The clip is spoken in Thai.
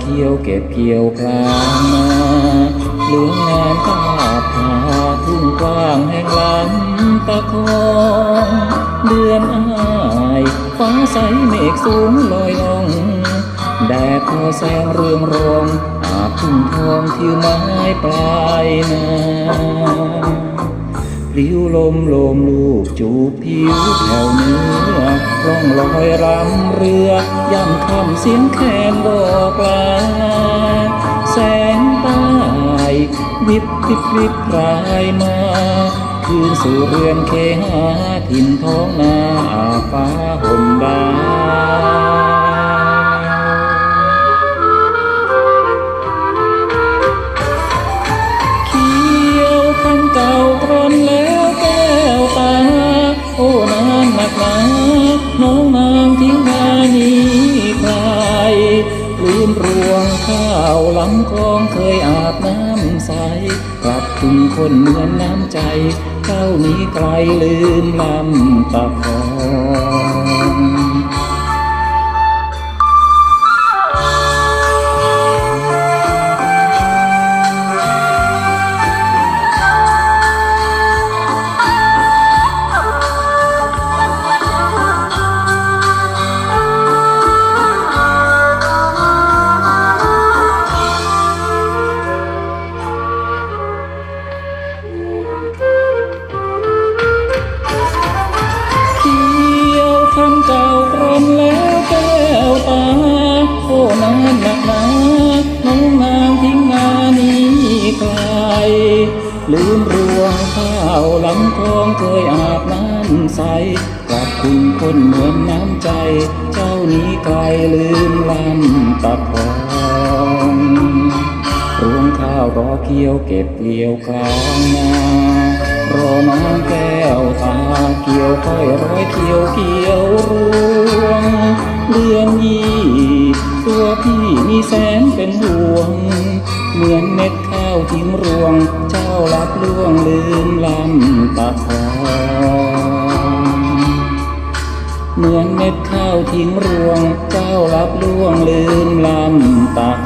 เขี้ยวเก็บเกี่ยวกลางนาเหลืองงามภาพาทุ่งกว้างแห่งลำตะคองเดือนอายฟ้าใสเมฆสูงลอยลงแดดพอแสงเรืองรองอาบทุ่งทองทิวไม้ปลายนา พลิ้วลมลมลูกจูบผิวแถวเนื้อร่องลอยรำเรือย่ำคำเสียงแคนบอกลาแสงใต้วิบวิบวิบรายมา คืนสู่เรือนเคหาถิ่นท้องนาอาฟ้าห่มดา รวงข้าวลำคลองเคยอาบน้ำใส กลับถึงคนเหมือนน้ำใจ เจ้านี้ไกลลืมลำตะคอง ไกลลืมรวงข้าวลำคลองเคยอาบน้ำใสกลับคุณคนเหมือนน้ำใจ เจ้านี้ไกลลืมลำตะคองรวงข้าวรอเคี้ยวเก็บเกี่ยวกลางนารอน้องแก้วตาเกี่ยวค่อยร้อยเกี่ยวเกี่ยวรวงเดือนยี่ตัวพี่ แสนเป็นห่วง เหมือนเม็ดข้าวทิ้งรวง เจ้ารับล่วงลืมลำตะคองเหมือนเม็ดข้าวทิ้งรวง เจ้ารับล่วงลืมลำตาค